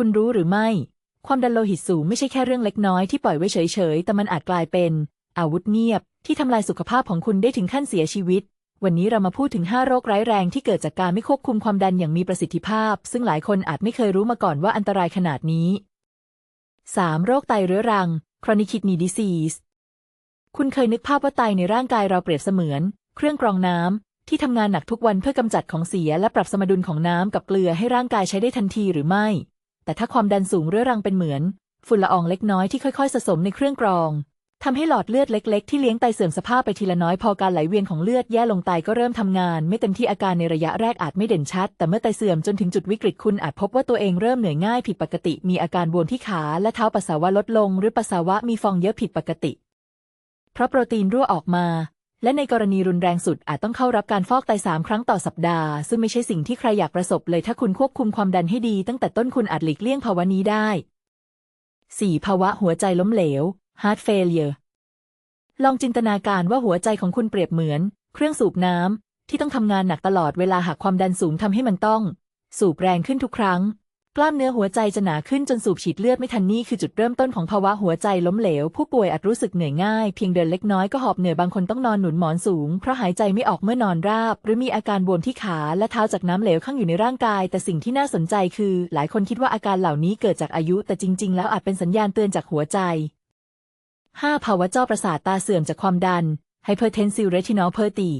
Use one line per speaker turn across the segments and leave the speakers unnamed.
คุณรู้หรือไม่ ความดันโลหิตสูงไม่ใช่แค่เรื่องเล็กน้อยที่ปล่อยไว้เฉยๆ แต่มันอาจกลายเป็นอาวุธเงียบที่ทำลายสุขภาพของคุณได้ถึงขั้นเสียชีวิต วันนี้เรามาพูดถึง 5 โรคร้ายแรงที่เกิดจากการไม่ควบคุมความดันอย่างมีประสิทธิภาพ ซึ่งหลายคนอาจไม่เคยรู้มาก่อนว่าอันตรายขนาดนี้ 3. โรคไตเรื้อรัง chronic kidney disease คุณเคยนึกภาพว่าไตในร่างกายเราเปรียบเสมือน เครื่องกรองน้ำที่ทำงานหนักทุกวันเพื่อกำจัดของเสียและปรับสมดุลของน้ำกับเกลือให้ร่างกายใช้ได้ทันทีหรือไม่ แต่ถ้าความดันสูงเรื้อรังเป็นเหมือน ฝุ่นละอองเล็กน้อยที่ค่อยๆสะสมในเครื่องกรองทำให้หลอดเลือดเล็ก ๆ ที่เลี้ยงไตเสื่อมสภาพไปทีละน้อยพอการไหลเวียนของเลือดแย่ลงไตก็เริ่มทำงาน ไม่เต็มที่อาการในระยะแรกอาจไม่เด่นชัด แต่เมื่อไตเสื่อมจนถึงจุดวิกฤตคุณอาจพบว่าตัวเองเริ่มเหนื่อยง่ายผิดปกติ มีอาการบวมที่ขาและเท้าปัสสาวะลดลง หรือปัสสาวะมีฟองเยอะผิดปกติ เพราะโปรตีนรั่วออกมา และในกรณีรุนแรงสุดอาจต้องเข้ารับการฟอกไตสามครั้งต่อสัปดาห์ ซึ่งไม่ใช่สิ่งที่ใครอยากประสบเลยถ้าคุณควบคุมความดันให้ดี ตั้งแต่ต้นคุณอาจหลีกเลี่ยงภาวะนี้ได้ 4. ภาวะหัวใจล้มเหลว heart failure ลองจินตนาการว่าหัวใจของคุณเปรียบเหมือน เครื่องสูบน้ำที่ต้องทำงานหนักตลอดเวลาหากความดันสูงทำให้มันต้อง สูบแรงขึ้นทุกครั้ง กล้ามเนื้อหัวใจจะหนาขึ้นจนสูบฉีดเลือดไม่ทันนี่คือจุดเริ่มต้นของภาวะหัวใจล้มเหลว ผู้ป่วยอาจรู้สึกเหนื่อยง่าย เพียงเดินเล็กน้อยก็หอบเหนื่อยบางคนต้องนอนหนุนหมอนสูง เพราะหายใจไม่ออกเมื่อนอนราบ หรือมีอาการบวมที่ขาและเท้าจากน้ำเหลวข้างอยู่ในร่างกาย แต่สิ่งที่น่าสนใจคือ หลายคนคิดว่าอาการเหล่านี้เกิดจากอายุ แต่จริง ๆ แล้วอาจเป็นสัญญาณเตือนจากหัวใจ 5. ภาวะจอประสาทตาเสื่อมจากความดัน hypertensive retinopathy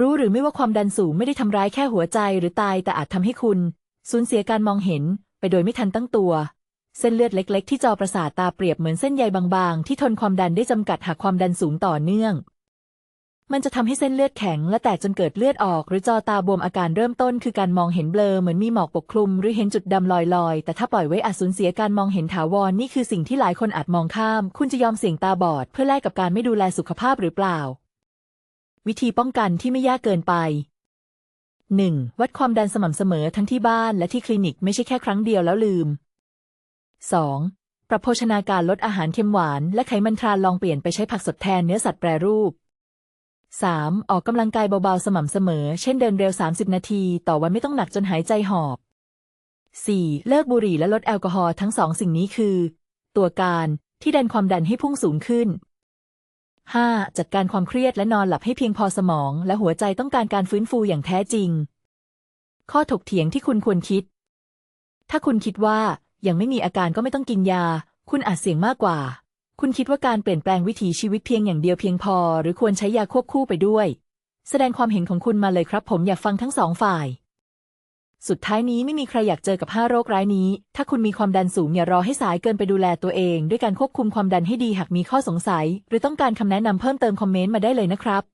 รู้หรือไม่ว่าความดันสูงไม่ได้ทำร้ายแค่หัวใจหรือตายแต่อาจทำให้คุณ สูญเสียการมองเห็นไปโดยไม่ทันตั้งตัว เส้นเลือดเล็ก ๆ ที่จอประสาทตาเปรียบเหมือนเส้นใยบางๆ ที่ทนความดันได้จำกัดหากความดันสูงต่อเนื่อง มันจะทำให้เส้นเลือดแข็งและแตกจนเกิดเลือดออก หรือจอตาบวมอาการเริ่มต้นคือการมองเห็นเบลอเหมือนมีหมอกปกคลุม หรือเห็นจุดดำลอยๆ แต่ถ้าปล่อยไว้อาจสูญเสียการมองเห็นถาวรนี่คือสิ่งที่หลายคนอาจมองข้าม คุณจะยอมเสี่ยงตาบอด เพื่อแลกกับการไม่ดูแลสุขภาพหรือเปล่า วิธีป้องกันที่ไม่ยากเกินไป 1. วัดความดันสม่ำเสมอทั้งที่บ้านและที่คลินิกไม่ใช่แค่ครั้งเดียวแล้วลืม 2. ปรับโภชนาการลดอาหารเค็มหวานและไขมันทรานลองเปลี่ยนไปใช้ผักสดแทนเนื้อสัตว์แปรรูป 3. ออกกำลังกายเบาๆ สม่ำเสมอ เช่นเดินเร็ว 30 นาที ต่อวันไม่ต้องหนักจนหายใจหอบ 4. เลิกบุหรี่และลดแอลกอฮอล์ทั้งสองสิ่งนี้คือ ตัวการที่ดันความดันให้พุ่งสูงขึ้น 5. จัดการความเครียดและนอนหลับให้เพียงพอสมอง และหัวใจต้องการการฟื้นฟูอย่างแท้จริง ข้อถกเถียงที่คุณควรคิด ถ้าคุณคิดว่ายังไม่มีอาการก็ไม่ต้องกินยา คุณอาจเสี่ยงมากกว่า คุณคิดว่าการเปลี่ยนแปลงวิถีชีวิตเพียงอย่างเดียวเพียงพอ หรือควรใช้ยาควบคู่ไปด้วย แสดงความเห็นของคุณมาเลยครับ ผมอยากฟังทั้งสองฝ่าย สุดท้ายนี้ไม่มีใครอยากเจอกับ 5 โรคร้ายนี้ ถ้าคุณมีความดันสูงอย่ารอให้สายเกินไปดูแลตัวเอง ด้วยการควบคุมความดันให้ดีหากมีข้อสงสัย หรือต้องการคำแนะนำเพิ่มเติมคอมเมนต์มาได้เลยนะครับ